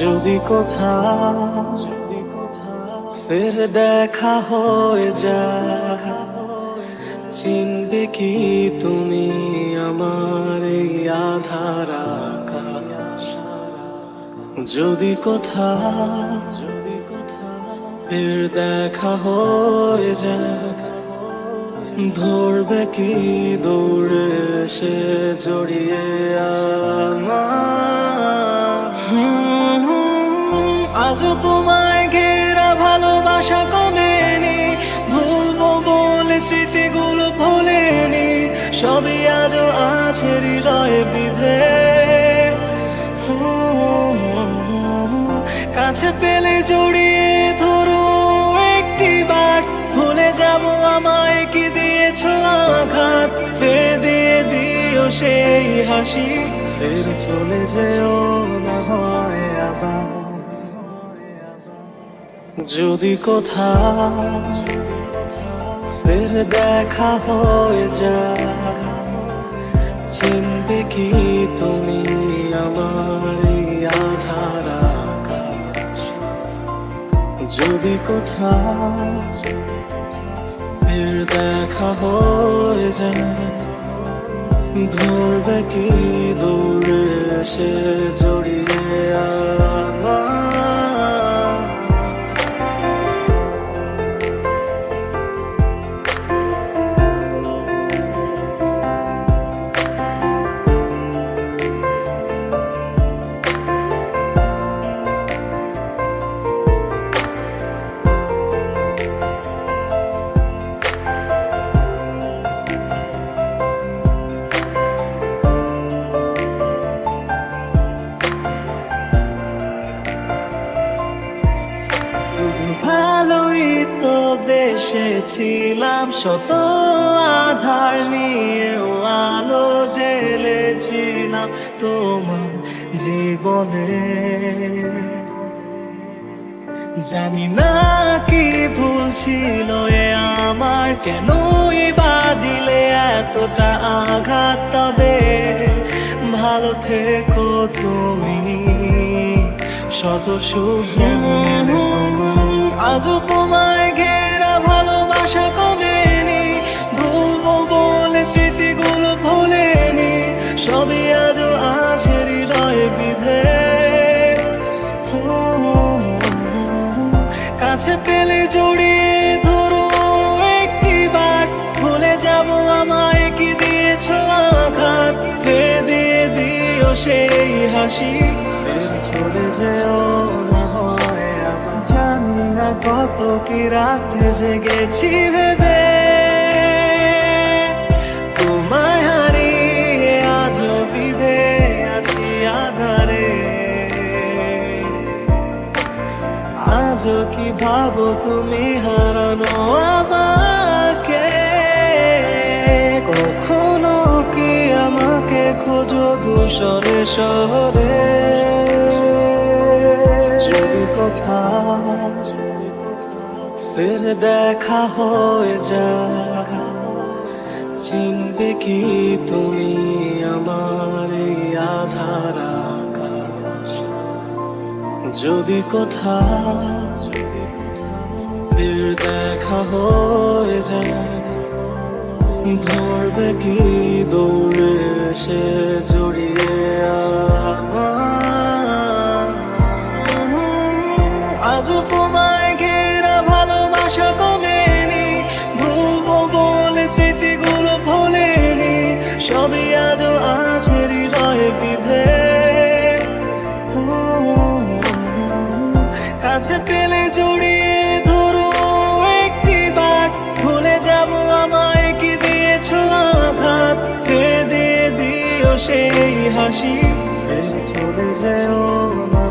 যদি কোথা যদি কোথা ফের দেখা হয়ে যায়, চিনবে কি তুমি আমার আধার যদি কোথা যদি কোথা ফের দেখা হয়ে যায়, ধরবে কি দৌড়ে সে জড়িয়ে আমার আজও তোমায় ঘেরা ভালোবাসা কমেনি ভুলবো বলে স্মৃতিগুলো ভোলেনি সবই আজও আছে হৃদয়ে বিধে। কাছে পেলে জড়িয়ে ধরো একটি বার। ভুলে যাব আমায় কি দিয়েছ আঘাত। ফের দিয়ে দিও সেই হাসি। ফের চলে যেও না হয় আবার। যদি কথা ফের দেখা হয়ে যায়, চিনবে কি তুমি আমার আধার আকাশ? যদি কথা ফের দেখা হয়ে যায়, ধরবে কি দৌড়ে সে জড়িয়ে আমার ভালোই তো বেসেছিলাম শত আধার নিয়েও আলো জেলেছিলাম তোমার জীবনে। জানি না কি ভুল ছিল এ আমার কেনই বা দিলে এতটা আঘাত তবে? ভালো থেকো তুমি শত সুখ যেমন আজও তোমায় ঘেরা ভালোবাসা কমেনি ভুলবো বলে স্মৃতিগুলো ভুলেনি সবই আজও আছে হৃদয়ে বিধে। কাছে পেলে জড়িয়ে ধরো একটি যাব দিও সেই হাসি। চলে যেও। না কত কি রাতে জেগেছি ভেবে। তোমায় আজও বিধে আছি আধারে। আজও কি ভাবো তুমি হারানো আমাকে? কখনো কি আমাকে খোঁজো ধূসরে শহরে? যদি কোথা, ফের দেখা হয়ে যায় চিনবে কি তুমি আমার এই আধার আকাশ? যদি কোথা, ফের দেখা হয়ে যায় ধরবে কি দৌড়ে সে জড়িয়ে আমার আজও তোমায় ঘেরা ভালোবাসা কমেনি ভুলবো বলে স্মৃতিগুলো ভোলেনি সবই আজও আছে হৃদয়ে বিধে। কাছে পেলে জড়িয়ে ধরো একটি বার। ভুলে যাব আমায় কি দিয়েছ আঘাত। ফের দিও সেই হাসি। চলে যেও না